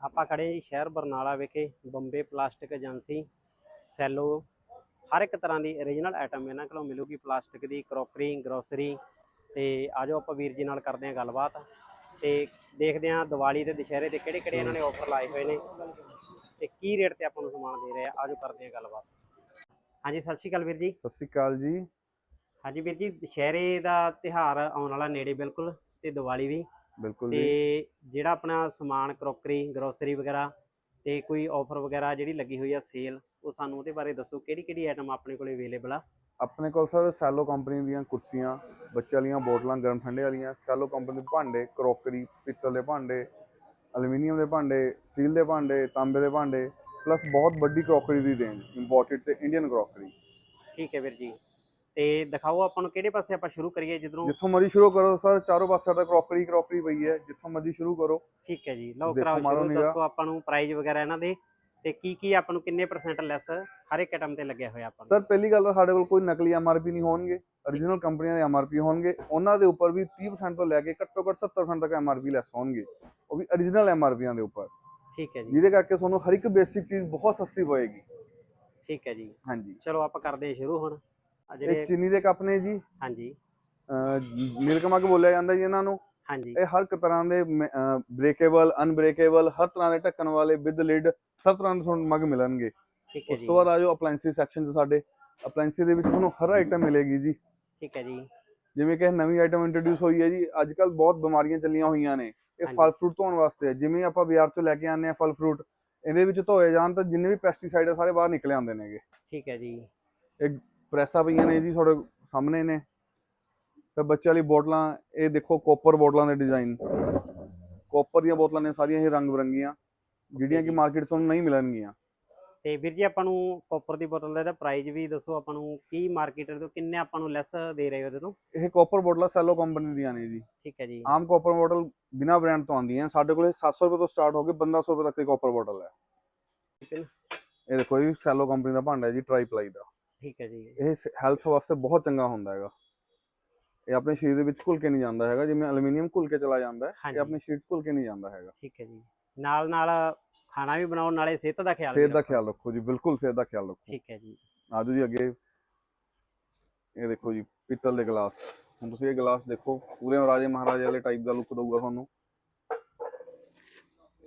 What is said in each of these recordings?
ਆਪਾਂ ਖੜੇ ਜੀ ਸ਼ਹਿਰ ਬਰਨਾਲਾ ਵਿਖੇ ਬੰਬੇ ਪਲਾਸਟਿਕ ਏਜੰਸੀ ਸੈਲੋ। ਹਰ ਇੱਕ ਤਰ੍ਹਾਂ ਦੀ origignal ਆਈਟਮ ਇਹਨਾਂ ਕੋਲੋਂ ਮਿਲੂਗੀ ਪਲਾਸਟਿਕ ਦੀ ਕਰੋਕਰੀ ਗਰੋਸਰੀ ਤੇ ਆਜੋ ਆਪਾਂ ਵੀਰ ਜੀ ਨਾਲ ਕਰਦੇ ਹਾਂ ਗੱਲਬਾਤ। ਤੇ ਦੇਖਦੇ ਹਾਂ ਦੀਵਾਲੀ ਤੇ ਦੁਸ਼ਹਿਰੇ ਤੇ ਕਿਹੜੇ ਕਿਹੜੇ ਇਹਨਾਂ ਨੇ ਆਫਰ ਲਾਏ ਹੋਏ ਨੇ। ਤੇ ਕੀ ਰੇਟ ਤੇ ਆਪਾਂ ਨੂੰ ਸਮਾਨ ਦੇ ਰਹੇ ਆ ਆਜੋ ਕਰਦੇ ਹਾਂ ਗੱਲਬਾਤ। ਹਾਂਜੀ ਸਤਿ ਸ਼੍ਰੀ ਅਕਾਲ ਵੀਰ ਜੀ। ਸਤਿ ਸ੍ਰੀ ਅਕਾਲ ਜੀ। ਹਾਂਜੀ ਵੀਰ ਜੀ ਦੁਸ਼ਹਿਰੇ ਦਾ ਤਿਹਾਰ ਆਉਣ ਵਾਲਾ ਨੇੜੇ ਬਿਲਕੁਲ ਤੇ ਦੀਵਾਲੀ ਵੀ। ਬਿਲਕੁਲ ਤੇ ਜਿਹੜਾ ਆਪਣਾ ਸਮਾਨ ਕਰੋਕਰੀ ਗਰੋਸਰੀ ਵਗੈਰਾ ਤੇ ਕੋਈ ਆਫਰ ਵਗੈਰਾ ਜਿਹੜੀ ਲੱਗੀ ਹੋਈ ਆ ਸੇਲ ਉਹ ਸਾਨੂੰ ਉਹਦੇ ਬਾਰੇ ਦੱਸੋ ਕਿਹੜੀ ਕਿਹੜੀ ਆਈਟਮ ਆਪਣੇ ਕੋਲੇ ਅਵੇਲੇਬਲ ਆ? ਆਪਣੇ ਕੋਲ ਸਰ ਸੈਲੋ ਕੰਪਨੀ ਦੀਆਂ ਕੁਰਸੀਆਂ ਬੱਚੇ ਵਾਲੀਆਂ ਬੋਤਲਾਂ ਗਰਮ ਠੰਡੇ ਵਾਲੀਆਂ ਸੈਲੋ ਕੰਪਨੀ ਦੇ ਭਾਂਡੇ ਕਰੋਕਰੀ ਪਿੱਤਲ ਦੇ ਭਾਂਡੇ ਐਲੂਮੀਨੀਅਮ ਦੇ ਭਾਂਡੇ ਸਟੀਲ ਦੇ ਭਾਂਡੇ ਤਾਂਬੇ ਦੇ ਭਾਂਡੇ ਪਲੱਸ ਬਹੁਤ ਵੱਡੀ ਕਰੋਕਰੀ ਦੀ ਰੇਂਜ ਇੰਪੋਰਟਡ ਤੇ ਇੰਡੀਅਨ ਕਰੋਕਰੀ। ਠੀਕ ਹੈ ਵੀਰ ਜੀ। ਤੇ ਦਿਖਾਓ ਆਪਾਂ ਨੂੰ ਕਿਹੜੇ ਪਾਸੇ ਆਪਾਂ ਸ਼ੁਰੂ ਕਰੀਏ ਜਿੱਧਰੋਂ ਜਿੱਥੋਂ ਮਰਜ਼ੀ ਸ਼ੁਰੂ ਕਰੋ ਸਰ ਚਾਰੋਂ ਪਾਸੇ ਦਾ ਕਰੋਕਰੀ ਕਰੋਕਰੀ ਪਈ ਹੈ ਜਿੱਥੋਂ ਮਰਜ਼ੀ ਸ਼ੁਰੂ ਕਰੋ। ਠੀਕ ਹੈ ਜੀ ਲਓ ਕਰਾਓ ਸ਼ੁਰੂ। ਦੱਸੋ ਆਪਾਂ ਨੂੰ ਪ੍ਰਾਈਸ ਵਗੈਰਾ ਇਹਨਾਂ ਦੇ ਤੇ ਕੀ ਕੀ ਆਪਾਂ ਨੂੰ ਕਿੰਨੇ ਪਰਸੈਂਟ ਲੈਸ ਹਰ ਇੱਕ ਆਈਟਮ ਤੇ ਲੱਗਿਆ ਹੋਇਆ ਆਪਾਂ ਨੂੰ? ਸਰ ਪਹਿਲੀ ਗੱਲ ਤਾਂ ਸਾਡੇ ਕੋਲ ਕੋਈ ਨਕਲੀ ਐਮਆਰਪੀ ਨਹੀਂ ਹੋਣਗੇ origignal ਕੰਪਨੀਆਂ ਦੇ ਐਮਆਰਪੀ ਹੋਣਗੇ ਉਹਨਾਂ ਦੇ ਉੱਪਰ ਵੀ 30% ਤੋਂ ਲੈ ਕੇ ਘੱਟੋ ਘੱਟ 70% ਤੱਕ ਐਮਆਰਪੀ ਲੈਸ ਹੋਣਗੇ ਉਹ ਵੀ origignal ਐਮਆਰਪੀਆਂ ਦੇ ਉੱਪਰ। ਠੀਕ ਹੈ ਜੀ। ਜਿਹਦੇ ਕਰਕੇ ਤੁਹਾਨੂੰ ਹਰ ਇੱਕ ਬੇਸਿਕ ਚੀਜ਼ ਬਹੁਤ ਸਸਤੀ ਪਏਗੀ। ਠੀਕ ਹੈ ਜੀ। ਹਾਂਜੀ। ਚਲੋ ਆਪਾਂ ਕਰਦੇ ਹਾਂ ਸ਼ੁਰੂ ਹੁਣ। ਆ ਇਹ ਜਿਹੜੇ ਚੀਨੀ ਦੇ ਕੱਪ ਨੇ ਜੀ। ਹਾਂਜੀ। ਮਿਲਕ ਮੱਗ ਬੋਲਿਆ ਜਾਂਦਾ ਜੀ ਇਹਨਾਂ ਨੂੰ। ਹਾਂਜੀ। ਇਹ ਹਰ ਇੱਕ ਤਰ੍ਹਾਂ ਦੇ ਬ੍ਰੇਕੇਬਲ ਅਨਬ੍ਰੇਕੇਬਲ ਹਰ ਤਰ੍ਹਾਂ ਦੇ ਢੱਕਣ ਵਾਲੇ ਵਿਦ ਲਿਡ ਸਭ ਤਰ੍ਹਾਂ ਦੇ ਤੁਹਾਨੂੰ ਮੱਗ ਮਿਲਣਗੇ। ਠੀਕ ਹੈ ਉਸ ਜੀ। ਤੋਂ ਬਾਅਦ ਆ ਜਾਓ ਅਪਲਾਈਐਂਸੀ ਸੈਕਸ਼ਨ 'ਚ ਸਾਡੇ। ਅਪਲਾਈਐਂਸੀ ਦੇ ਵਿੱਚ ਤੁਹਾਨੂੰ ਹਰ ਆਈਟਮ ਮਿਲੇਗੀ ਜੀ। ਠੀਕ ਹੈ ਜੀ। ਜਿਵੇਂ ਕਿ ਇਹ ਨਵੀਂ ਆਈਟਮ ਇੰਟਰੋਡਿਊਸ ਹੋਈ ਹੈ ਜੀ। ਅੱਜ ਕੱਲ ਬਹੁਤ ਬਿਮਾਰੀਆਂ ਚੱਲੀਆਂ ਹੋਈਆਂ ਨੇ। ਇਹ ਹਾਂਜੀ। ਫਲ ਫਰੂਟ ਧੋਣ ਵਾਸਤੇ ਹੈ। ਜਿਵੇਂ ਆਪਾਂ ਬਾਜ਼ਾਰ ਚੋਂ ਲੈ ਕੇ ਆਉਂਦੇ ਆ ਫਲ ਫਰੂਟ ਇਹਦੇ ਵਿੱਚ ਧੋਏ ਜਾਣ ਤਾਂ ਜਿੰਨੇ ਵੀ ਪੈਸਟੀਸਾਈਡ ਆ ਸਾਰੇ ਬਾਹਰ ਨਿਕਲ ਆਉਂਦੇ ਨੇਗੇ। ਠੀਕ ਹੈ ਜੀ। ਪ੍ਰੈਸਾਂ ਪਈਆਂ ਨੇ ਜੀ ਤੁਹਾਡੇ ਸਾਹਮਣੇ ਨੇ। ਤੇ ਬੱਚੇ ਵਾਲੀ ਬੋਤਲਾਂ ਇਹ ਦੇਖੋ ਕੋਪਰ ਬੋਤਲਾਂ ਦੇ ਡਿਜ਼ਾਈਨ ਕੋਪਰ ਦੀਆਂ ਬੋਤਲਾਂ ਨੇ ਸਾਰੀਆਂ ਇਹ ਰੰਗ ਬਰੰਗੀਆਂ ਜਿਹੜੀਆਂ ਕਿ। ਮਾਰਕੀਟ ਤੁਹਾਨੂੰ ਨਹੀਂ ਮਿਲਣਗੀਆਂ। ਤੇ ਵੀਰ ਜੀ ਆਪਾਂ ਨੂੰ ਕਾਪਰ ਦੀ ਬੋਤਲ ਦਾ ਇਹਦਾ ਪ੍ਰਾਈਸ ਵੀ ਦੱਸੋ ਆਪਾਂ ਨੂੰ ਕੀ ਮਾਰਕੀਟ ਤੋਂ ਕਿੰਨੇ ਆਪਾਂ ਨੂੰ ਲੈਸ ਦੇ ਰਹੇ ਹੋ ਇਹਦੇ ਤੋਂ? ਇਹ ਕੋਪਰ ਬੋਤਲਾਂ ਸੈਲੋ ਕੰਪਨੀ ਦੀਆਂ ਨੇ ਜੀ। ਠੀਕ ਹੈ ਜੀ। ਆਮ ਕੋਪਰ ਬੋਤਲ ਬਿਨਾ ਬ੍ਰਾਂਡ ਤੋਂ ਆਉਂਦੀਆਂ ਸਾਡੇ ਕੋਲੇ 700 ਰੁਪਏ ਤੋਂ ਸਟਾਰਟ ਹੋ ਕੇ 1500 ਰੁਪਏ ਤੱਕ ਦੀ ਕੋਪਰ ਬੋਤਲ ਹੈ? ਇਹ ਦੇਖੋ ਇਹ ਸੈਲੋ ਕੰਪਨੀ ਦਾ ਭਾਂਡਾ ਹੈ ਜੀ ਟਰਾਈ ਪਲਾਈ ਦਾ। ਠੀਕ ਹੈ ਜੀ। ਇਹ ਹੈਲਥ ਵਾਸਤੇ ਬਹੁਤ ਚੰਗਾ ਹੁੰਦਾ ਹੈਗਾ। ਇਹ ਆਪਣੇ ਸਰੀਰ ਦੇ ਵਿੱਚ ਘੁਲ ਕੇ ਨਹੀਂ ਜਾਂਦਾ ਹੈਗਾ ਜਿਵੇਂ ਐਲੂਮੀਨੀਅਮ ਘੁਲ ਕੇ ਚਲਾ ਜਾਂਦਾ ਹੈ। ਇਹ ਆਪਣੇ ਸਰੀਰ 'ਚ ਘੁਲ ਕੇ ਨਹੀਂ ਜਾਂਦਾ ਹੈਗਾ। ਠੀਕ ਹੈ ਜੀ। ਨਾਲ ਨਾਲ ਖਾਣਾ ਵੀ ਬਣਾਓ ਨਾਲੇ ਸਿਹਤ ਦਾ ਖਿਆਲ ਸਿਹਤ ਦਾ। ਖਿਆਲ ਰੱਖੋ ਜੀ ਬਿਲਕੁਲ ਸਿਹਤ ਦਾ ਖਿਆਲ ਰੱਖੋ। ਠੀਕ ਹੈ ਜੀ। ਆਜੋ ਜੀ ਅੱਗੇ। ਇਹ ਦੇਖੋ ਜੀ ਪਿੱਤਲ ਦੇ ਗਲਾਸ। ਹੁਣ ਤੁਸੀਂ ਇਹ ਗਲਾਸ ਦੇਖੋ ਪੂਰੇ ਰਾਜੇ ਮਹਾਰਾਜੇ ਵਾਲੇ ਟਾਈਪ ਦਾ ਲੁੱਕ ਦਊਗਾ ਤੁਹਾਨੂੰ।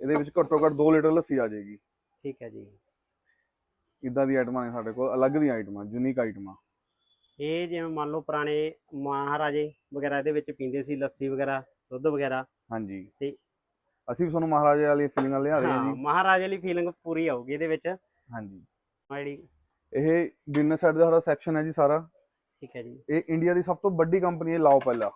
ਇਹਦੇ ਵਿੱਚ ਘੱਟੋ ਘੱਟ 2 ਲੀਟਰ ਲੱਸੀ ਆ ਜਾਏਗੀ। ਠੀਕ ਹੈ ਜੀ। ਇਦਾਂ ਦੀ ਆਈਟਮਾਂ ਨੇ ਸਾਡੇ ਕੋਲ? ਅਲੱਗ ਦੀਆਂ ਆਈਟਮਾਂ ਯੂਨੀਕ ਆਈਟਮਾਂ ਇਹ ਜਿਵੇਂ ਮੰਨ ਲਓ ਪੁਰਾਣੇ ਮਹਾਰਾਜੇ ਵਗੈਰਾ ਇਹਦੇ ਵਿੱਚ ਪੀਂਦੇ ਸੀ ਲੱਸੀ ਵਗੈਰਾ ਦੁੱਧ ਵਗੈਰਾ। ਹਾਂਜੀ। ਤੇ- ਅਸੀਂ ਵੀ ਤੁਹਾਨੂੰ ਮਹਾਰਾਜੇ ਵਾਲੀ ਫੀਲਿੰਗਾਂ ਲਿਆ ਰਹੇ ਹਾਂ ਹਾਂ ਜੀ ਮਹਾਰਾਜੇ ਵਾਲੀ ਫੀਲਿੰਗ ਪੂਰੀ ਆਊਗੀ ਇਹਦੇ ਵਿੱਚ। ਹਾਂਜੀ। ਜਿਹੜੀ ਇਹ ਡਿਨਰ ਸੈੱਟ ਦਾ ਸਾਡਾ ਸੈਕਸ਼ਨ ਹੈ ਜੀ ਸਾਰਾ। ਠੀਕ ਹੈ ਜੀ। ਇਹ ਇੰਡੀਆ ਦੀ ਸਭ ਤੋਂ ਵੱਡੀ ਕੰਪਨੀ ਹੈ ਲਾਓ ਪਹਿਲਾ।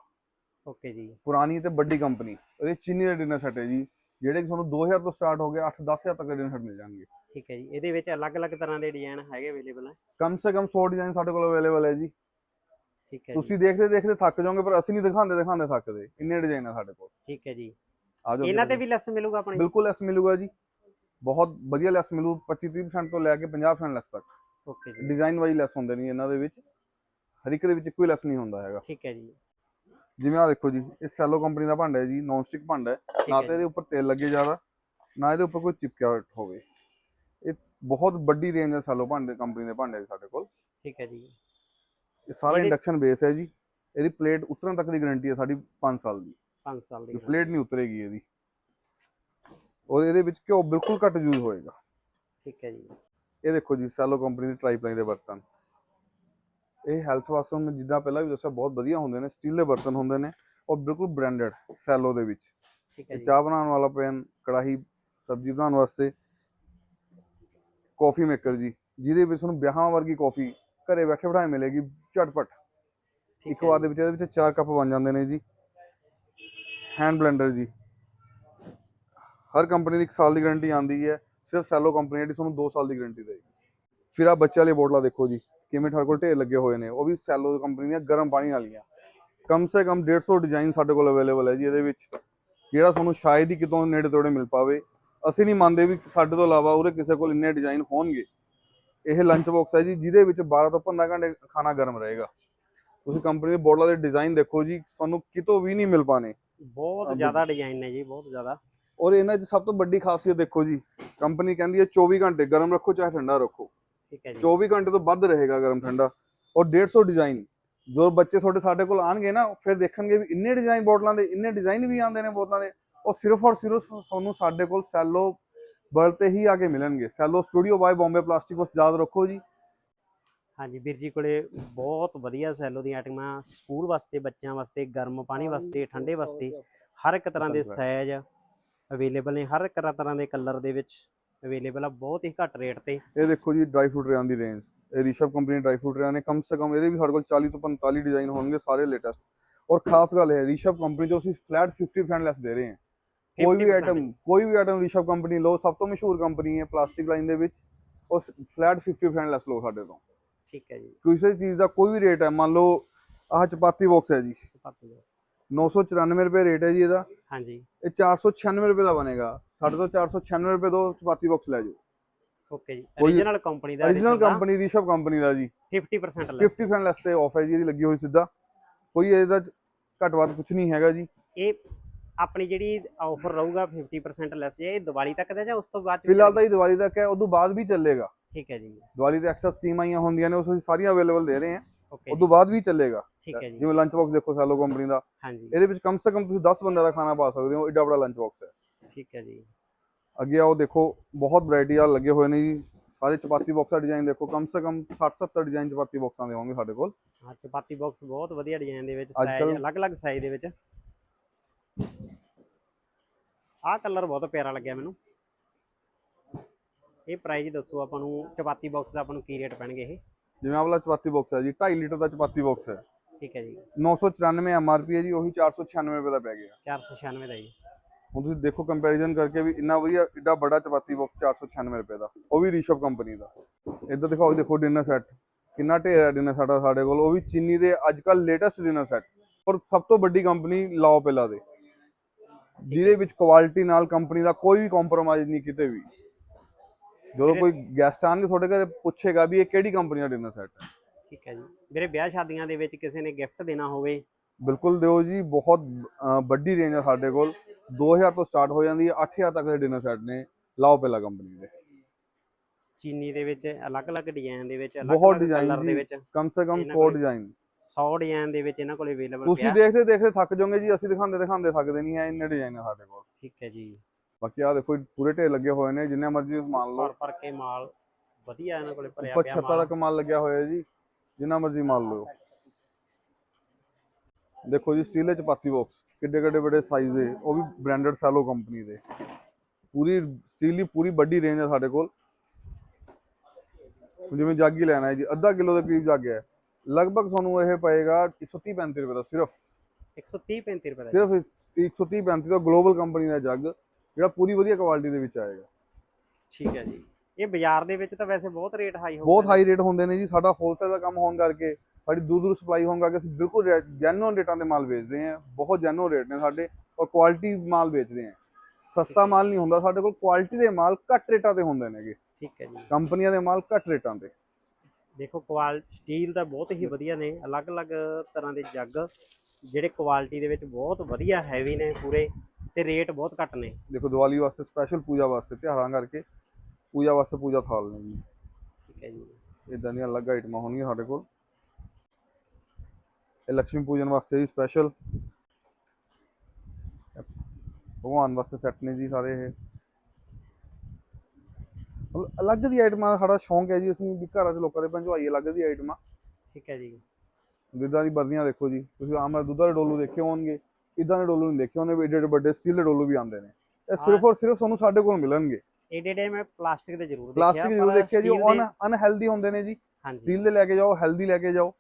ਓਕੇ ਜੀ। ਪੁਰਾਣੀ ਤੇ ਵੱਡੀ ਕੰਪਨੀ ਇਹਦੇ ਚੀਨੀ ਦਾ ਡਿਨਰ ਸੈੱਟ ਹੈ ਜੀ। ਜਿਹੜੇ ਕਿ ਤੁਹਾਨੂੰ 2000 ਤੋਂ ਸਟਾਰਟ ਹੋ ਗਏ 8-10000 ਤੱਕ ਦੇ ਸੈੱਟ ਮਿਲ ਜਾਣਗੇ। ਠੀਕ ਹੈ ਜੀ ਇਹਦੇ ਵਿੱਚ ਅਲੱਗ-ਅਲੱਗ ਤਰ੍ਹਾਂ ਦੇ ਡਿਜ਼ਾਈਨ ਹੈਗੇ ਅਵੇਲੇਬਲ ਹੈ? ਕਮ ਸੇ ਕਮ 100 ਡਿਜ਼ਾਈਨ ਸਾਡੇ ਕੋਲ ਅਵੇਲੇਬਲ ਹੈ ਜੀ। ਠੀਕ ਹੈ ਤੁਸੀਂ ਦੇਖਦੇ ਦੇਖਦੇ ਥੱਕ ਜਾਓਗੇ ਪਰ ਅਸੀਂ ਨਹੀਂ ਦਿਖਾਉਂਦੇ ਦਿਖਾਉਂਦੇ ਥੱਕਦੇ। ਇੰਨੇ ਡਿਜ਼ਾਈਨ ਆ ਸਾਡੇ ਕੋਲ। ਠੀਕ ਹੈ ਜੀ। ਆ ਜਾਓ ਇਹਨਾਂ ਤੇ ਵੀ ਲੈਸ ਮਿਲੂਗਾ ਆਪਣੇ ਬਿਲਕੁਲ ਲੈਸ ਮਿਲੂਗਾ ਜੀ। ਬਹੁਤ ਵਧੀਆ ਲੈਸ ਮਿਲੂ 25-30% ਤੋਂ ਲੈ ਕੇ 50% ਲੈਸ ਤੱਕ। ਓਕੇ ਜੀ। ਡਿਜ਼ਾਈਨ ਵਾਈਜ਼ ਲੈਸ ਹੁੰਦੇ ਨੇ ਇਹਨਾਂ ਦੇ ਵਿੱਚ। ਹਰ ਇੱਕ ਦੇ ਵਿੱਚ ਕੋਈ ਲੈਸ ਨਹੀਂ ਹੁੰਦਾ ਹੈਗਾ। ਠੀਕ ਹੈ ਜੀ। ਜਿਵੇਂ ਆ ਦੇਖੋ ਜੀ ਇਹ ਸੈਲੋ ਕੰਪਨੀ ਦਾ ਭਾਂਡਾ ਹੈ ਜੀ ਨੌਨ ਸਟਿਕ ਭਾਂਡਾ ਹੈ। ਨਾ ਤੇ ਇਹਦੇ ਉੱਪਰ ਤੇਲ ਲੱਗੇ ਜ਼ਿਆਦਾ ਨਾ ਇਹਦੇ ਉੱਪਰ ਕੋਈ ਚਿਪਕਿਆ ਹੋਵੇ। ਇਹ ਬਹੁਤ ਵੱਡੀ ਰੇਂਜ ਹੈ ਸੈਲੋ ਭਾਂਡੇ ਕੰਪਨੀ ਦੇ ਭਾਂਡੇ ਸਾਡੇ ਕੋਲ। ਠੀਕ ਹੈ ਜੀ। ਇਹ ਸਾਰਾ ਇੰਡਕਸ਼ਨ ਬੇਸ ਹੈ ਜੀ। ਇਹਦੀ ਪਲੇਟ ਉਤਰਨ ਤੱਕ ਦੀ ਗਾਰੰਟੀ ਹੈ ਸਾਡੀ 5 ਸਾਲ ਦੀ। 5 ਸਾਲ ਦੀ। ਪਲੇਟ ਨਹੀਂ ਉਤਰੇਗੀ ਇਹਦੀ। ਔਰ ਇਹਦੇ ਵਿੱਚ ਘਿਓ ਬਿਲਕੁਲ ਘੱਟ ਯੂਜ਼ ਹੋਏਗਾ। ਠੀਕ ਹੈ ਜੀ। ਇਹ ਦੇਖੋ ਜੀ ਸੈਲੋ ਕੰਪਨੀ ਦੇ ਟ੍ਰਾਈਪਲਾਈ ਦੇ ਬਰਤਨ। ਇਹ ਹੈਲਥ ਵਾਸਤੇ ਮੈਂ ਜਿੱਦਾਂ ਪਹਿਲਾਂ ਵੀ ਦੱਸਿਆ ਬਹੁਤ ਵਧੀਆ ਹੁੰਦੇ ਨੇ ਸਟੀਲ ਦੇ ਬਰਤਨ ਹੁੰਦੇ ਨੇ ਔਰ ਬਿਲਕੁਲ ਬ੍ਰਾਂਡਡ ਸੈਲੋ ਦੇ ਵਿੱਚ। ਠੀਕ ਹੈ ਜੀ। ਚਾਹ ਬਣਾਉਣ ਵਾਲਾ ਪੈਨ ਕੜਾਹੀ ਸਬਜ਼ੀ ਬਣਾਉਣ ਵਾਸਤੇ ਕਾਫੀ ਮੇਕਰ ਜੀ ਜਿਹਦੇ ਵਿੱਚ ਤੁਹਾਨੂੰ ਵਿਆਹਾਂ ਵਰਗੀ ਕਾਫੀ ਘਰੇ ਬੈਠੇ ਬਿਠਾਏ ਮਿਲੇਗੀ ਝਟਪਟ। ਇੱਕ ਵਾਰ ਦੇ ਵਿੱਚ ਇਹਦੇ ਵਿੱਚ ਚਾਰ ਕੱਪ ਬਣ ਜਾਂਦੇ ਨੇ ਜੀ। ਹੈਂਡ ਬਲੈਂਡਰ ਜੀ। ਹਰ ਕੰਪਨੀ ਦੀ ਇੱਕ ਸਾਲ ਦੀ ਗਾਰੰਟੀ ਆਉਂਦੀ ਹੈ ਸਿਰਫ ਸੈਲੋ ਕੰਪਨੀ ਜਿਹੜੀ ਤੁਹਾਨੂੰ 2 ਸਾਲ ਦੀ ਗਾਰੰਟੀ ਦੇਗੀ ਫਿਰ ਆ ਬੱਚੇ ਵਾਲੀ ਬੋਟਲਾਂ ਦੇਖੋ ਜੀ। ਕਿਵੇਂ ਤੁਹਾਡੇ ਕੋਲ ਢੇਰ ਲੱਗੇ ਹੋਏ ਨੇ ਉਹ ਵੀ ਸੈਲੋ ਕੰਪਨੀ ਦੀਆਂ ਗਰਮ ਪਾਣੀ ਵਾਲੀਆਂ। ਕਮ ਸੇ ਕਮ 150 ਡਿਜ਼ਾਈਨ ਸਾਡੇ ਕੋਲ ਅਵੇਲੇਬਲ ਹੈ ਜੀ ਇਹਦੇ ਵਿੱਚ ਜਿਹੜਾ ਤੁਹਾਨੂੰ ਸ਼ਾਇਦ ਹੀ ਕਿਤੋਂ ਨੇੜੇ ਤੋੜੇ ਮਿਲ ਪਾਵੇ। ਅਸੀਂ ਨਹੀਂ ਮੰਨਦੇ ਵੀ ਸਾਡੇ ਤੋਂ ਇਲਾਵਾ ਉਰੇ ਕਿਸੇ ਕੋਲ ਇੰਨੇ ਡਿਜ਼ਾਈਨ ਹੋਣਗੇ। ਇਹ ਲੰਚ ਬਾਕਸ ਹੈ ਜੀ ਜਿਹਦੇ ਵਿੱਚ 12 ਤੋਂ 15 ਘੰਟੇ ਖਾਣਾ ਗਰਮ ਰਹੇਗਾ। ਤੁਸੀਂ ਕੰਪਨੀ ਦੇ ਬੋਟਲਾਂ ਦੇ ਡਿਜ਼ਾਈਨ ਦੇਖੋ ਜੀ ਤੁਹਾਨੂੰ ਕਿਤੋਂ ਵੀ ਨਹੀਂ ਮਿਲ ਪਾਣੇ। ਬਹੁਤ ਜ਼ਿਆਦਾ ਡਿਜ਼ਾਈਨ ਨੇ ਜੀ ਬਹੁਤ ਜ਼ਿਆਦਾ। ਔਰ ਇਹਨਾਂ 'ਚ ਸਭ ਤੋਂ ਵੱਡੀ ਖਾਸੀਅਤ ਦੇਖੋ ਜੀ ਕੰਪਨੀ ਕਹਿੰਦੀ ਹੈ 24 ਘੰਟੇ ਗਰਮ ਰੱਖੋ ਚਾਹੇ ਠੰਡਾ ਰੱਖੋ। ਠੀਕ ਹੈ ਜੀ। 24 ਘੰਟੇ ਤੋਂ ਵੱਧ ਰਹੇਗਾ ਗਰਮ ਠੰਡਾ। ਔਰ 150 ਡਿਜ਼ਾਈਨ। ਜੋ ਬੱਚੇ ਤੁਹਾਡੇ ਸਾਡੇ ਕੋਲ ਆਣਗੇ ਨਾ ਫਿਰ ਦੇਖਣਗੇ ਵੀ ਇੰਨੇ ਡਿਜ਼ਾਈਨ ਬੋਟਲਾਂ ਦੇ ਇੰਨੇ ਡਿਜ਼ਾਈਨ ਵੀ ਆਉਂਦੇ ਨੇ ਬੋਤਲਾਂ ਦੇ। ਉਹ ਸਿਰਫ ਔਰ ਸਿਰਫ ਤੁਹਾਨੂੰ ਸਾਡੇ ਕੋਲ ਸੈਲੋ ਤੇ ਹੀ ਆ ਕੇ ਮਿਲਣਗੇ। Cello studio by Bombay plastic ਬਸ ਯਾਦ ਰੱਖੋ ਜੀ। ਹਾਂਜੀ ਵੀਰ ਜੀ ਕੋਲੇ ਬਹੁਤ ਵਧੀਆ ਸੈਲੋ ਦੀਆਂ ਆਈਟਮਾਂ ਸਕੂਲ ਵਾਸਤੇ ਬੱਚਿਆਂ ਵਾਸਤੇ ਗਰਮ ਪਾਣੀ ਵਾਸਤੇ ਠੰਡੇ ਵਾਸਤੇ। ਹਰ ਇੱਕ ਤਰ੍ਹਾਂ ਦੇ ਸਾਈਜ਼ ਅਵੇਲੇਬਲ ਨੇ ਹਰ ਇੱਕ ਤਰ੍ਹਾਂ ਦੇ ਕਲਰ ਦੇ ਵਿੱਚ। ਅਵੇਲੇਬਲ ਆ ਬਹੁਤ ਹੀ ਘੱਟ ਰੇਟ ਤੇ। ਇਹ ਦੇਖੋ ਜੀ ਡਰਾਈ ਫਰੂਟ ਰਿਆਂ ਦੀ ਰੇਂਜ ਇਹ ਰਿਸ਼ਵ ਕੰਪਨੀ ਡਰਾਈ ਫਰੂਟ ਰਿਆਂ ਨੇ। ਕਮ ਸੇ ਕਮ ਇਹਦੇ ਵੀ ਸਾਡੇ ਕੋਲ 40 ਤੋਂ 45 ਡਿਜ਼ਾਈਨ ਹੋਣਗੇ ਸਾਰੇ ਲੇਟੈਸਟ ਔਰ ਖਾਸ ਗੱਲ ਹੈ ਰਿਸ਼ਵ ਕੰਪਨੀ ਜੋ ਅਸੀਂ ਫਲੈਟ 50% ਲੈਸ ਦੇ ਰਹੇ ਹਾਂ। ਕੋਈ ਵੀ 50% ਆਈਟਮ ਕੋਈ ਵੀ ਆਈਟਮ ਰਿਸ਼ਵ ਕੰਪਨੀ ਲਓ ਸਭ ਤੋਂ ਮਸ਼ਹੂਰ ਕੰਪਨੀ ਹੈ ਪਲਾਸਟਿਕ ਲਾਈਨ ਦੇ ਵਿੱਚ। ਉਹ ਫਲੈਟ 50% ਲੈਸ ਲਓ ਸਾਡੇ ਤੋਂ। ਠੀਕ ਹੈ ਜੀ। ਕਿਸੇ ਚੀਜ਼ ਦਾ ਕੋਈ ਵੀ ਰੇਟ ਹੈ ਮੰਨ ਲਓ ਆਹ ਚਪਾਤੀ ਬਾਕਸ ਹੈ ਜੀ। ਦਾ। 994 ਰੁਪਏ ਰੇਟ ਹੈ ਜੀ ਇਹਦਾ। ਹਾਂਜੀ। ਇਹ 496 ਰੁਪਏ ਦਾ ਬਣੇਗਾ। ਸਾਡੇ ਤੋਂ 496 ਰੁਪਏ ਦੋ ਚਪਾਤੀ ਬਾਕਸ ਲੈ ਜਾਓ। ਓਕੇ ਜੀ। origignal ਕੰਪਨੀ ਦਾ origignal ਕੰਪਨੀ ਰਿਸ਼ਵ ਕੰਪਨੀ ਦਾ ਜੀ। 50% ਲੈਸ 50% ਲੈਸ ਤੇ ਆਫ ਹੈ। ਜੀ ਇਹਦੀ ਲੱਗੀ ਹੋਈ ਸਿੱਧਾ। ਕੋਈ ਇਹਦਾ ਘੱਟ ਵੱਧ ਕੁਝ ਨਹੀਂ ਹੈਗਾ ਜੀ। ਇਹ ਆਪਣੀ ਜਿਹੜੀ ਆਫਰ ਰਹੂਗਾ 50% ਲੈਸ ਇਹ ਦੀਵਾਲੀ ਤੱਕ ਦਾ ਜਾਂ ਉਸ ਤੋਂ ਬਾਅਦ ਫਿਲਹਾਲ ਤਾਂ ਇਹ ਦੀਵਾਲੀ ਤੱਕ ਹੈ ਉਦੋਂ ਬਾਅਦ ਵੀ ਚੱਲੇਗਾ। ਠੀਕ ਹੈ ਜੀ। ਦੀਵਾਲੀ ਤੇ ਐਕਸਟਰਾ ਸਕੀਮ ਆਈਆਂ ਹੁੰਦੀਆਂ ਨੇ ਉਸ ਅਸੀਂ ਸਾਰੀਆਂ ਅਵੇਲੇਬਲ ਦੇ ਰਹੇ ਹਾਂ। ਓਕੇ ਉਦੋਂ ਬਾਅਦ ਵੀ ਚੱਲੇਗਾ। ਠੀਕ ਹੈ ਜੀ। ਜਿਵੇਂ ਲੰਚ ਬਾਕਸ ਦੇਖੋ ਸੈਲੋ ਕੰਪਨੀ ਦਾ। ਹਾਂਜੀ। ਇਹਦੇ ਵਿੱਚ ਕਮ ਸੇ ਕਮ ਤੁਸੀਂ 10 ਬੰਦਿਆਂ ਦਾ ਖਾਣਾ ਪਾ ਸਕਦੇ ਹੋ ਏਡਾ ਬੜਾ ਲੰਚ ਬਾਕਸ ਹੈ। ਠੀਕ ਹੈ ਜੀ। ਅੱਗੇ ਆਓ ਦੇਖੋ ਬਹੁਤ ਵੈਰਾਈਟੀ ਆ ਲੱਗੇ ਹੋਏ ਨੇ ਜੀ। ਸਾਰੇ ਚਪਾਤੀ ਬਾਕਸ ਦਾ ਡਿਜ਼ਾਈਨ ਦੇਖੋ ਕਮ ਸੇ ਕਮ 60 70 ਡਿਜ਼ਾਈਨ ਚਪਾਤੀ ਬਾਕਸਾਂ ਦੇ ਹੋਣਗੇ ਸਾਡੇ ਕੋਲ। ਹਾਂ ਚਪਾਤੀ ਬਾਕਸ ਬਹੁਤ ਵਧੀਆ ਡਿਜ਼ਾਈਨ ਦੇ ਵਿੱਚ ਸਾਈਜ਼ ਅਲੱਗ-ਅਲੱਗ ਸਾਈਜ਼ ਦੇ ਵਿੱਚ। ਆਹ ਕਲਰ ਬਹੁਤ ਪਿਆਰਾ ਲੱਗਿਆ ਮੈਨੂੰ। ਇਹ ਪ੍ਰਾਈਸ ਦੱਸੋ ਆਪਾਂ ਨੂੰ ਚਪਾਤੀ ਬਾਕਸ ਦਾ ਆਪਾਂ ਨੂੰ ਕੀ ਰੇਟ ਪੈਣਗੇ ਇਹ? ਜਿਵੇਂ ਆਹ ਵਾਲਾ ਚਪਾਤੀ ਬਾਕਸ ਹੈ ਜੀ 2.5 ਲੀਟਰ ਦਾ ਚਪਾਤੀ ਬਾਕਸ ਹੈ। ਠੀਕ ਹੈ ਜੀ। 994 ਐਮਆਰਪੀ ਹੈ ਜੀ ਉਹੀ 496 ਰੁਪਏ ਦਾ ਪੈ ਗਿਆ। 496 ਦਾ ਜੀ। ਹੁਣ ਤੁਸੀਂ ਦੇਖੋ ਕੰਪੈਰੀਜ਼ਨ ਕਰਕੇ ਵੀ ਇੰਨਾ ਵਧੀਆ ਏਡਾ ਬੜਾ ਚਪਾਤੀ ਬਾਕਸ 496 ਰੁਪਏ ਦਾ। ਉਹ ਵੀ ਰਿਸ਼ਵ ਕੰਪਨੀ ਦਾ। ਇੱਧਰ ਦਿਖਾਓ ਦੇਖੋ ਡਿਨਰ ਸੈੱਟ ਕਿੰਨਾ ਢੇਰ ਹੈ ਡਿਨਰ ਸੈੱਟ ਸਾਡੇ ਕੋਲ। ਉਹ ਵੀ ਚੀਨੀ ਦੇ ਅੱਜ ਕੱਲ ਲੇਟੈਸਟ ਡਿਨਰ ਸੈੱਟ ਔਰ ਸਭ ਤੋਂ ਵੱਡੀ ਕੰਪਨੀ ਲਾਓ ਪਹਿਲਾ ਦੇ। ਜਿਹਦੇ ਵਿੱਚ ਕੁਆਲਿਟੀ ਨਾਲ ਕੰਪਨੀ ਦਾ ਕੋਈ ਵੀ ਕੰਪਰੋਮਾਈਜ਼ ਨਹੀਂ ਕਿਤੇ ਵੀ। ਜਦੋਂ ਕੋਈ ਗੈਸਟ ਆਣਗੇ ਤੁਹਾਡੇ ਘਰੇ ਪੁੱਛੇਗਾ ਵੀ ਇਹ ਕਿਹੜੀ ਕੰਪਨੀ ਦਾ ਡਿਨਰ ਸੈੱਟ ਹੈ। ਠੀਕ ਹੈ ਜੀ। ਮੇਰੇ ਵਿਆਹ ਸ਼ਾਦੀਆਂ ਦੇ ਵਿੱਚ ਕਿਸੇ ਨੇ ਗਿਫਟ ਦੇਣਾ ਹੋਵੇ ਬਿਲਕੁਲ ਦਿਓ ਜੀ ਬਹੁਤ ਵੱਡੀ ਰੇਂਜ ਹੈ ਸਾਡੇ ਕੋਲ। 2000 ਤੋਂ ਸਟਾਰਟ ਹੋ ਜਾਂਦੀ ਹੈ 8000 ਤੱਕ ਦੇ ਡਿਨਰ ਸੈੱਟ ਨੇ। ਲਾਓ ਪਹਿਲਾ ਕੰਪਨੀ ਦੇ ਚੀਨੀ ਦੇ ਵਿੱਚ ਅਲੱਗ-ਅਲੱਗ ਡਿਜ਼ਾਈਨ ਦੇ ਵਿੱਚ ਅਲੱਗ-ਅਲੱਗ ਕਲਰ ਦੇ। ਵਿੱਚ। ਕਮ ਸੇ ਕਮ ਇਹਨਾਂ 100 ਕੋਲੇ ਡਿਜ਼ਾਈਨ 100 ਡਿਜ਼ਾਈਨ ਦੇ ਵਿੱਚ ਇਹਨਾਂ ਕੋਲ ਅਵੇਲੇਬਲ ਤੁਸੀਂ ਪਿਆ। ਦੇਖਦੇ ਦੇਖਦੇ ਥੱਕ ਜਾਓਗੇ ਜੀ ਅਸੀਂ ਦਿਖਾਉਂਦੇ ਦਿਖਾਉਂਦੇ ਥੱਕਦੇ ਨਹੀਂ ਹੈ ਇੰਨੇ ਡਿਜ਼ਾਈਨ ਹੈ ਸਾਡੇ ਕੋਲ। ਠੀਕ ਹੈ ਜੀ। ਬਾਕੀ ਆ ਦੇਖੋ ਪੂਰੇ ਢੇਰ ਲੱਗੇ ਹੋਏ ਨੇ ਜਿੰਨੇ ਮਰਜ਼ੀ ਸਮਾਨ ਲਓ। ਭਰ ਕੇ ਮਾਲ ਵਧੀਆ ਇਹਨਾਂ ਕੋਲੇ ਭਰਿਆ ਉੱਪਰ ਪਿਆ ਛੱਤਾਂ ਮਾਲ। ਦਾ ਕਮਾਲ ਲੱਗਿਆ ਹੋਇਆ ਜੀ ਜਿੰਨਾ ਮਰਜ਼ੀ ਮਾਲ ਲਓ। ਦੇਖੋ ਜੀ ਸਟੀਲ ਦੇ ਚਪਾਤੀ ਬਾਕਸ ਕਿੱਡੇ ਕਿੱਡੇ ਵੱਡੇ ਸਾਈਜ਼ ਦੇ ਉਹ ਵੀ ਬ੍ਰਾਂਡਡ ਸੈਲੋ ਕੰਪਨੀ ਦੇ। ਪੂਰੀ ਸਟੀਲ ਦੀ ਪੂਰੀ ਵੱਡੀ ਰੇਂਜ ਹੈ ਸਾਡੇ ਕੋਲ। ਜਿਵੇਂ ਜੱਗ ਹੀ ਲੈਣਾ ਹੈ ਜੀ ਅੱਧਾ ਕਿਲੋ ਦੇ ਕਰੀਬ ਜੱਗ ਹੈ। ਲਗਭਗ ਤੁਹਾਨੂੰ ਇਹ ਪਏਗਾ 130 35 ਰੁਪਏ ਦਾ ਸਿਰਫ। 130 35 ਰੁਪਏ ਦਾ ਸਿਰਫ 130 35 ਦਾ ਗਲੋਬਲ ਕੰਪਨੀ ਦਾ ਜੱਗ ਜਿਹੜਾ ਪੂਰੀ ਵਧੀਆ ਕੁਆਲਿਟੀ ਦੇ ਵਿੱਚ ਆਏਗਾ। ਠੀਕ ਹੈ ਜੀ। ਇਹ ਬਾਜ਼ਾਰ ਦੇ ਵਿੱਚ ਤਾਂ ਵੈਸੇ ਬਹੁਤ ਰੇਟ ਹਾਈ ਹੋਊਗਾ ਬਹੁਤ ਹਾਈ ਰੇਟ ਹੁੰਦੇ ਨੇ ਜੀ ਸਾਡਾ ਹੋਲਸੇਲ ਦਾ ਕੰਮ ਹੋਣ ਕਰਕੇ। ਸਾਡੀ ਦੂਰ ਦੂਰ ਸਪਲਾਈ ਹੋਣ ਕਰਕੇ ਅਸੀਂ ਬਿਲਕੁਲ ਜੈਨੂਅਨ ਰੇਟਾਂ ਦੇ ਮਾਲ ਵੇਚਦੇ ਹਾਂ ਬਹੁਤ ਜੈਨੂਅਨ ਰੇਟ ਨੇ ਸਾਡੇ ਔਰ ਕੁਆਲਿਟੀ ਮਾਲ ਵੇਚਦੇ ਹਾਂ। ਸਸਤਾ ਮਾਲ ਨਹੀਂ ਹੁੰਦਾ ਸਾਡੇ ਕੋਲ ਕੁਆਲਿਟੀ ਦੇ ਮਾਲ ਘੱਟ ਰੇਟਾਂ ਤੇ ਹੁੰਦੇ ਨੇਗੇ। ਠੀਕ ਹੈ ਜੀ। ਕੰਪਨੀਆਂ ਦੇ ਮਾਲ ਘੱਟ ਰੇਟਾਂ ਤੇ। ਦੇਖੋ ਕੁਆਲ ਸਟੀਲ ਦਾ ਬਹੁਤ ਹੀ ਵਧੀਆ ਨੇ ਅਲੱਗ-ਅਲੱਗ ਤਰ੍ਹਾਂ ਦੇ ਜੱਗ ਜਿਹੜੇ ਕੁਆਲਿਟੀ ਦੇ ਵਿੱਚ ਬਹੁਤ ਵਧੀਆ ਹੈਵੀ ਨੇ ਪੂਰੇ ਤੇ ਰੇਟ ਬਹੁਤ ਘੱਟ ਨੇ। ਦੇਖੋ ਦੀਵਾਲੀ ਵਾਸਤੇ ਸਪੈਸ਼ਲ ਪੂਜਾ ਵਾਸਤੇ ਤਿਉਹਾਰਾਂ ਕਰਕੇ ਪੂਜਾ ਵਾਸਤੇ ਪੂਜਾ ਥਾਲ ਨੇ ਜੀ। ਠੀਕ ਹੈ ਜੀ। ਇਦਾਂ ਦੀਆਂ ਅਲੱਗ ਆਈਟਮਾਂ ਹੋਣਗੀਆਂ ਸਾਡੇ ਕੋਲ। ਇਹ ਲక్ష్ਮੀ ਪੂਜਨ ਵਾਸਤੇ ਜੀ ਸਪੈਸ਼ਲ ਭਗਵਾਨ ਵਾਸਤੇ ਸੈੱਟ ਨੇ ਜੀ ਸਾਰੇ ਇਹ। ਮਤਲਬ ਅਲੱਗ ਦੀ ਆਈਟਮਾਂ ਦਾ ਸਾਡਾ ਸ਼ੌਂਕ ਹੈ ਜੀ ਅਸੀਂ ਵੀ ਘਰਾਂ 'ਚ ਲੋਕਾਂ ਦੇ ਪਹੁੰਚਵਾਈਏ ਅਲੱਗ ਦੀ ਆਈਟਮਾਂ ਠੀਕ ਹੈ ਜੀ। ਦੁੱਧਾਂ ਦੀ ਬਰਨੀਆਂ ਦੇਖੋ ਜੀ ਤੁਸੀਂ ਆਮ ਦੁੱਧਾਂ ਦੇ ਡੋਲੂ ਦੇਖੇ ਹੋਣਗੇ ਇਦਾਂ ਦੇ ਡੋਲੂ ਨਹੀਂ ਦੇਖੇ ਹੋਣੇ ਵੀ ਏਡੇ ਏਡੇ ਵੱਡੇ ਸਟੀਲ ਦੇ ਡੋਲੂ ਵੀ ਆਉਂਦੇ ਨੇ। ਇਹ ਸਿਰਫ ਔਰ ਸਿਰਫ ਤੁਹਾਨੂੰ ਸਾਡੇ ਕੋਲ ਮਿਲਣਗੇ। ਏਡੇ ਡੇ ਮੈਂ ਪਲਾਸਟਿਕ ਦੇ ਜ਼ਰੂਰ ਦੇਖਿਆ ਪਲਾਸਟਿਕ ਜ਼ਰੂਰ ਦੇਖਿਆ ਜੀ ਉਹ ਅਨਹੈਲਦੀ ਹੁੰਦੇ ਨੇ ਜੀ। ਸਟੀਲ ਦੇ ਲੈ ਕੇ ਜਾਓ ਹੈਲਦੀ ਲੈ ਕੇ ਜਾਓ।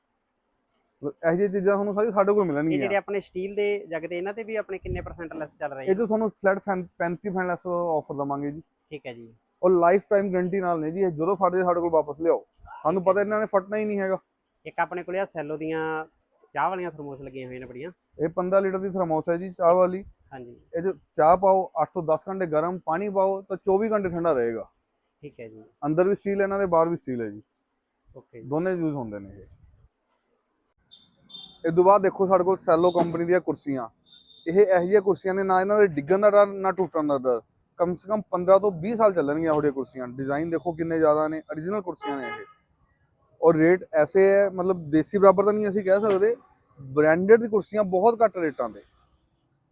ਇਹੋ ਜਿਹੀਆਂ ਚੀਜ਼ਾਂ ਤੁਹਾਨੂੰ ਸਾਰੀ ਸਾਡੇ ਕੋਲ ਇਹ ਜਿਹੜੇ ਆਪਣੇ ਸਟੀਲ ਦੇ ਜੱਗ ਤੇ ਇਹਨਾਂ ਤੇ ਵੀ ਆਪਣੇ ਕਿੰਨੇ ਪਰਸੈਂਟ ਲੈਸ ਚੱਲ ਰਹੀ ਇਹ ਜੋ ਤੁਹਾਨੂੰ ਫਲੈਟ 35 ਫੈਨ ਲੈਸ ਆਫਰ ਦਵਾਂਗੇ ਜੀ। ਠੀਕ ਹੈ ਜੀ। ਔਰ ਲਾਈਫ ਟਾਈਮ ਗਾਰੰਟੀ ਨਾਲ ਨੇ ਜੀ ਇਹ ਜਦੋਂ ਫਟਦੇ ਸਾਡੇ ਕੋਲ ਵਾਪਸ ਲਿਆਓ। ਸਾਨੂੰ ਪਤਾ ਇਹਨਾਂ ਨੇ ਫਟਣਾ ਹੀ ਨਹੀਂ ਹੈਗਾ। ਇੱਕ ਆਪਣੇ ਕੋਲੇ ਆ ਸੈਲੋ ਦੀਆਂ ਚਾਹ ਵਾਲੀਆਂ ਥਰਮੋਸ ਲੱਗੀਆਂ ਹੋਈਆਂ ਨੇ ਬੜੀਆਂ। ਇਹ 15 ਲੀਟਰ ਦੀ ਥਰਮੋਸ ਹੈ ਜੀ ਚਾਹ ਵਾਲੀ। ਹਾਂਜੀ। ਇਹ ਜੋ ਚਾਹ ਪਾਓ 8 ਤੋਂ 10 ਘੰਟੇ ਗਰਮ ਪਾਣੀ ਪਾਓ ਤਾਂ 24 ਘੰਟੇ ਠੰਡਾ ਰਹੇਗਾ। ਠੀਕ ਹੈ ਜੀ। ਅੰਦਰ ਵੀ ਸਟੀਲ ਇਹਨਾਂ ਦੇ ਬਾਹਰ ਵੀ ਸਟੀਲ ਹੈ ਜੀ। ਓਕੇ ਦੋਨੇ ਯੂਜ਼ ਹੁੰਦੇ ਨੇ ਇਹ। ਇਹ ਤੋਂ ਬਾਅਦ ਦੇਖੋ ਸਾਡੇ ਕੋਲ ਸੈਲੋ ਕੰਪਨੀ ਦੀਆਂ ਕੁਰਸੀਆਂ। ਇਹ ਇਹੋ ਜਿਹੀਆਂ ਕੁਰਸੀਆਂ ਨੇ, ਨਾ ਇਹਨਾਂ ਦੇ ਡਿੱਗਣ ਦਾ ਡਰ, ਨਾ ਟੁੱਟਣ ਦਾ ਡਰ। ਕਮ ਸੇ ਕਮ 15 ਤੋਂ 20 ਸਾਲ ਚੱਲਣਗੀਆਂ ਇਹੋ ਜਿਹੀਆਂ ਕੁਰਸੀਆਂ। ਡਿਜ਼ਾਈਨ ਦੇਖੋ ਕਿੰਨੇ ਜ਼ਿਆਦਾ ਨੇ origignal ਕੁਰਸੀਆਂ ਨੇ ਇਹ। ਔਰ ਰੇਟ ਐਸੇ ਹੈ, ਮਤਲਬ ਦੇਸੀ ਬਰਾਬਰ ਤਾਂ ਨਹੀਂ ਅਸੀਂ ਕਹਿ ਸਕਦੇ। ਬ੍ਰਾਂਡਡ ਦੀ ਕੁਰਸੀਆਂ ਬਹੁਤ ਘੱਟ ਰੇਟਾਂ ਤੇ।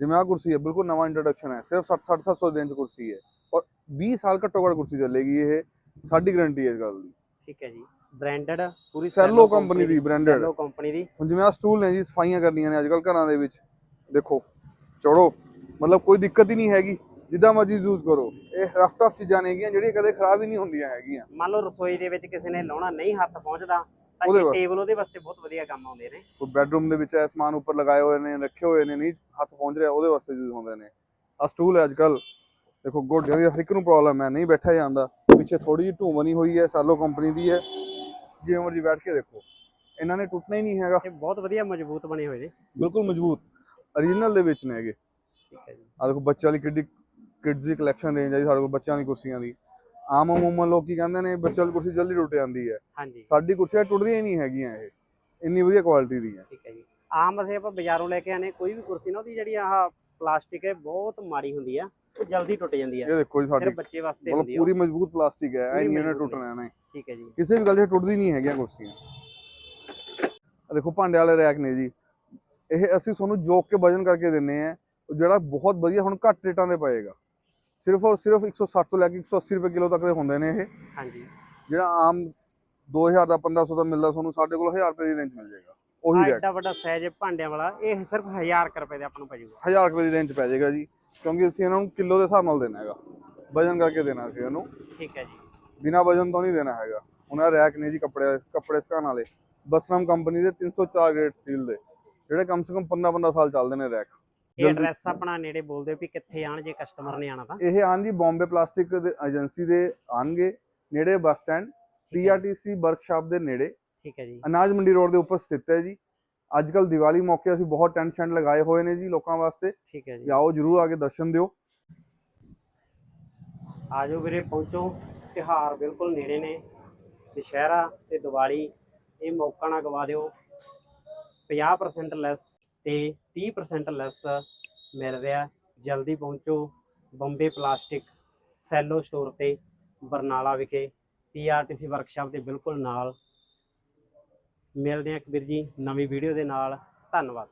ਜਿਵੇਂ ਆਹ ਕੁਰਸੀ ਹੈ, ਬਿਲਕੁਲ ਨਵਾਂ ਇੰਟਰੋਡਕਸ਼ਨ ਹੈ, ਸਿਰਫ 60 60 700 ਰੇਂਜ ਕੁਰਸੀ ਹੈ। ਔਰ 20 ਸਾਲ ਘੱਟੋ ਘੱਟ ਕੁਰਸੀ ਚੱਲੇਗੀ ਇਹ, ਸਾਡੀ ਗਾਰੰਟੀ ਹੈ ਇਸ ਗੱਲ ਦੀ। ਠੀਕ ਹੈ ਜੀ। ਬ੍ਰਾਂਡਡ ਪੂਰੀ Cello company ਦੀ, branded। ਸੈਲੋ ਕੰਪਨੀ ਦੀ। ਹੁਣ ਜਿਵੇਂ ਆ ਸਟੂਲ ਨੇ ਜੀ ਸਫਾਈਆਂ ਕਰਨੀਆਂ ਨੇ ਅੱਜਕੱਲ ਘਰਾਂ ਦੇ ਵਿੱਚ। ਦੇਖੋ ਚੜੋ। ਮਤਲਬ ਕੋਈ ਦਿੱਕਤ ਹੀ ਨਹੀਂ ਹੈਗੀ। ਜਿੱਦਾਂ ਮਰਜ਼ੀ ਯੂਜ਼ ਕਰੋ। ਇਹ ਰਫ ਟਫ ਚੀਜ਼ਾਂ ਨੇ ਹੈਗੀਆਂ ਜਿਹੜੀਆਂ ਕਦੇ ਖਰਾਬ ਹੀ ਨਹੀਂ ਹੁੰਦੀਆਂ ਹੈਗੀਆਂ। ਮੰਨ ਲਓ ਰਸੋਈ ਦੇ ਵਿੱਚ ਕਿਸੇ ਨੇ ਲਾਉਣਾ ਨਹੀਂ ਹੱਥ ਪਹੁੰਚਦਾ ਤਾਂ ਇਹ। ਟੇਬਲ ਉਹਦੇ ਵਾਸਤੇ ਬਹੁਤ ਵਧੀਆ ਕੰਮ ਆਉਂਦੇ ਨੇ। ਕੋਈ ਬੈਡਰੂਮ ਦੇ ਵਿੱਚ ਇਹ ਸਮਾਨ ਉੱਪਰ ਲਗਾਏ ਹੋਏ ਨੇ ਰੱਖੇ ਹੋਏ ਨੇ ਨਹੀਂ ਹੱਥ ਪਹੁੰਚ ਰਿਹਾ ਉਹਦੇ ਵਾਸਤੇ ਯੂਜ਼ ਹੁੰਦੇ ਨੇ। ਆ ਸਟੂਲ ਹੈ ਅੱਜਕੱਲ ਦੇਖੋ ਗੋਡਿਆਂ ਦੀ ਹਰ ਇੱਕ ਨੂੰ ਪ੍ਰੋਬਲਮ ਹੈ ਨਹੀਂ ਬੈਠਿਆ ਜਾਂਦਾ। ਪਿੱਛੇ ਥੋੜੀ ਜਿਹੀ ਢੂੰ ਬਣੀ ਹੋਈ ਹੈ ਸੈਲੋ ਕੰਪਨੀ ਦੀ ਹੈ। ਜਿਵੇਂ ਮਰਜ਼ੀ ਬੈਠ ਕੇ ਦੇਖੋ। ਇਹਨਾਂ ਨੇ ਟੁੱਟਣਾ ਹੀ ਨਹੀਂ ਹੈਗਾ। ਇਹ ਬਹੁਤ ਵਧੀਆ ਮਜ਼ਬੂਤ ਬਣੇ ਹੋਏ ਨੇ। ਬਿਲਕੁਲ ਮਜ਼ਬੂਤ। Origignal ਦੇ ਵਿੱਚ ਨੇ ਹੈਗੇ। ਠੀਕ ਹੈ ਜੀ। ਆ ਦੇਖੋ ਬੱਚਿਆਂ ਲਈ ਕਿੱਡੀ ਕਿਡਸ ਦੀ ਕਲੈਕਸ਼ਨ ਰੇਂਜ ਹੈ ਜੀ ਸਾਡੇ ਕੋਲ ਬੱਚਿਆਂ ਦੀ ਕੁਰਸੀਆਂ ਦੀ। ਆਮ ਅਮੂਮਨ ਲੋਕ ਕੀ ਕਹਿੰਦੇ ਨੇ ਬੱਚਿਆਂ ਦੀ ਕੁਰਸੀ ਜਲਦੀ ਟੁੱਟ ਜਾਂਦੀ ਹੈ। ਹਾਂਜੀ। ਸਾਡੀ ਕੁਰਸੀਆਂ ਟੁੱਟਦੀਆਂ ਹੀ ਨਹੀਂ ਹੈਗੀਆਂ ਇਹ। ਇੰਨੀ ਵਧੀਆ ਕੁਆਲਿਟੀ ਦੀ ਹੈ ਠੀਕ ਹੈ ਜੀ। ਆਮ ਅਸੀਂ ਆਪਾਂ ਬਾਜ਼ਾਰੋਂ ਲੈ ਕੇ ਆਨੇ ਕੋਈ ਵੀ ਕੁਰਸੀ ਨਾ ਉਹਦੀ ਜਿਹੜੀ ਆਹ ਪਲਾਸਟਿਕ ਹੈ ਬਹੁਤ ਮਾੜੀ ਹੁੰਦੀ ਆ। ਉਹ ਜਲਦੀ ਟੁੱਟ ਜਾਂਦੀ ਆ। ਇਹ ਦੇਖੋ ਜੀ ਸਾਡੀ ਬੱਚੇ ਵਾਸਤੇ ਹੁੰਦੀ ਆ। ਪੂਰੀ ਮਜ਼ਬੂਤ ਪਲਾਸਟਿਕ ਹੈ ਐ ਨਹੀਂ। ਟੁੱਟਣਾ ਨੇ ਠੀਕ ਹੈ ਜੀ। ਕਿਸੇ ਵੀ ਗੱਲ 'ਚ ਟੁੱਟਦੀ ਨਹੀਂ ਹੈਗੀਆਂ ਕੁਰਸੀਆਂ। ਆ ਦੇਖੋ ਭਾਂਡੇ ਵਾਲੇ ਰੈਕ ਨੇ ਜੀ। ਇਹ ਅਸੀਂ ਤੁਹਾਨੂੰ ਜੋਕ ਕੇ ਵਜਨ ਕਰਕੇ ਦਿੰਨੇ ਆ ਜਿਹੜਾ ਬਹੁਤ ਵਧੀਆ ਹੁਣ ਘੱਟ ਰੇਟਾਂ ਦੇ ਪਏਗਾ। ਸਿਰਫ ਔਰ ਸਿਰਫ 160 ਤੋਂ ਲੈ ਕੇ 180 ਰੁਪਏ ਕਿਲੋ ਤੱਕ ਦੇ ਹੁੰਦੇ ਨੇ ਇਹ। ਹਾਂਜੀ। ਜਿਹੜਾ ਆਮ 2000 ਦਾ 1500 ਦਾ ਮਿਲਦਾ ਤੁਹਾਨੂੰ ਸਾਡੇ ਕੋਲ 1000 ਰੁਪਏ ਦੀ ਰੇਂਜ ਮਿਲ ਜਾਏਗਾ। ਉਹੀ ਰੇਟ ਐਡਾ ਵੱਡਾ ਸਾਈਜ਼ ਭਾਂਡਿਆਂ ਵਾਲਾ ਇਹ ਸਿਰਫ 1000 ਕੁ ਰੁਪਏ ਦੇ ਆਪਾਂ ਨੂੰ ਪੈ ਜਾਊਗਾ। 1000 ਰੁਪਏ ਦੀ ਰੇਂਜ ਪੈ ਜਾਏਗਾ ਜੀ ਕਿਉਂਕਿ ਅਸੀਂ ਇਹਨਾਂ ਨੂੰ ਕਿਲੋ ਦੇ ਹਿਸਾਬ ਨਾਲ ਦੇਣਾ ਹੈਗਾ। ਵਜਨ ਕਰਕੇ ਦੇਣਾ ਸੀ ਇਹਨੂੰ। ਠੀਕ ਹੈ ਜੀ। ਬਿਨਾ ਵਜਨ ਤੋਂ ਨਹੀਂ ਦੇਣਾ ਹੈਗਾ। ਇਹ ਰੈਕ ਨੇ ਜੀ ਕੱਪੜੇ ਕੱਪੜੇ ਸੁਕਾਉਣ ਵਾਲੇ। ਬਸਰਮ ਕੰਪਨੀ ਦੇ 304 ਗ੍ਰੇਡ ਸਟੀਲ ਦੇ। ਜਿਹੜੇ ਕਮ ਸੇ ਕਮ 15 15 ਸਾਲ ਚੱਲਦੇ ਨੇ ਰੈਕ। ਇਹ ਐਡਰੈਸ ਆਪਣਾ ਨੇੜੇ ਬੋਲਦੇ ਵੀ ਕਿੱਥੇ ਆਣ ਜੇ ਕਸਟਮਰ ਨੇ ਆਣਾ ਤਾਂ। ਇਹ ਆਣ ਜੀ ਬੰਬੇ ਪਲਾਸਟਿਕ ਦੇ ਏਜੰਸੀ ਦੇ ਆਣਗੇ ਨੇੜੇ ਬੱਸ ਸਟੈਂਡ ਪੀਆਰਟੀਸੀ ਵਰਕਸ਼ਾਪ ਦੇ ਨੇੜੇ। ਠੀਕ ਹੈ ਜੀ। ਅਨਾਜ ਮੰਡੀ ਰੋਡ ਦੇ ਉੱਪਰ ਸਥਿਤ ਹੈ ਜੀ। ਅੱਜ ਕੱਲ ਦੀਵਾਲੀ ਮੌਕੇ ਅਸੀਂ ਬਹੁਤ ਟੈਂਟ ਸਟੈਂਡ ਲਗਾਏ ਹੋਏ ਨੇ ਜੀ ਲੋਕਾਂ ਵਾਸਤੇ। ਠੀਕ ਹੈ ਜੀ। ਆਓ ਜਰੂਰ ਆ ਕੇ ਦਰਸ਼ਨ ਦਿਓ। ਆਜੋ ਵੀਰੇ ਪਹੁੰਚੋ। ਤਿਹਾਰ ਬਿਲਕੁਲ ਨੇੜੇ ਨੇ, ਦੁਸ਼ਹਿਰਾ ਤੇ ਦੀਵਾਲੀ, ਇਹ ਮੌਕਾ ਨਾ ਗਵਾ ਦਿਓ। 50% ਲੈਸ ਤੇ 30% ਲੈਸ ਮਿਲ ਰਿਹਾ। ਜਲਦੀ ਪਹੁੰਚੋ ਬੰਬੇ ਪਲਾਸਟਿਕ ਸੈਲੋ ਸਟੋਰ ਤੇ ਬਰਨਾਲਾ ਵਿਖੇ। ਪੀਆਰਟੀਸੀ ਵਰਕਸ਼ਾਪ ਦੇ ਬਿਲਕੁਲ ਨਾਲ। ਮਿਲਦੇ ਹਾਂ ਵੀਰ ਜੀ ਨਵੀਂ ਵੀਡੀਓ ਦੇ ਨਾਲ। ਧੰਨਵਾਦ।